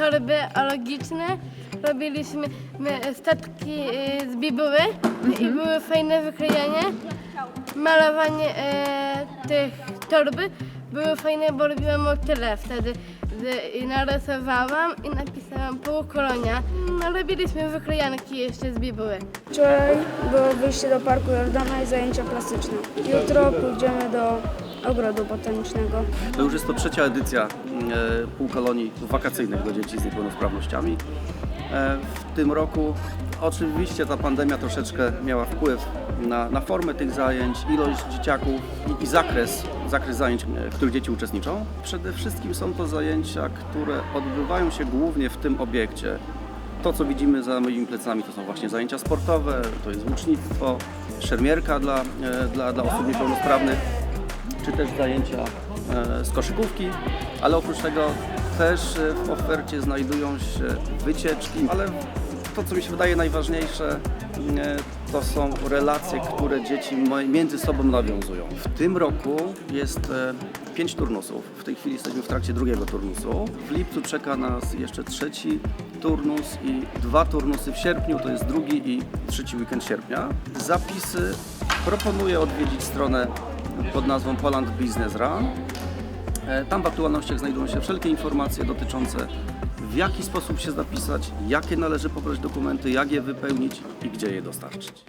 torby ologiczne, robiliśmy my, statki y, z bibuły i były fajne wyklejanie. Malowanie e, tych torby były fajne, bo robiłam motyle wtedy. Z, I narysowałam i napisałam półkolonia. No, robiliśmy wyklejanki jeszcze z bibuły. Wczoraj było wyjście do Parku Jordana i zajęcia plastyczne. Jutro pójdziemy do ogrodu botanicznego. To już jest to trzecia edycja e, półkolonii wakacyjnych dla dzieci z niepełnosprawnościami. E, w tym roku oczywiście ta pandemia troszeczkę miała wpływ na, na formę tych zajęć, ilość dzieciaków i, i zakres, zakres zajęć, e, w których dzieci uczestniczą. Przede wszystkim są to zajęcia, które odbywają się głównie w tym obiekcie. To, co widzimy za moimi plecami, to są właśnie zajęcia sportowe, to jest łucznictwo, szermierka dla, dla, dla osób niepełnosprawnych czy też zajęcia e, z koszykówki, ale oprócz tego też e, w ofercie znajdują się wycieczki, ale to, co mi się wydaje najważniejsze, e, to są relacje, które dzieci między sobą nawiązują. W tym roku jest pięć turnusów. W tej chwili jesteśmy w trakcie drugiego turnusu. W lipcu czeka nas jeszcze trzeci turnus i dwa turnusy w sierpniu, to jest drugi i trzeci weekend sierpnia. Zapisy proponuję odwiedzić stronę pod nazwą Poland Business Run. E, Tam w aktualnościach znajdują się wszelkie informacje dotyczące w jaki sposób się zapisać, jakie należy pobrać dokumenty, jak je wypełnić i gdzie je dostarczyć.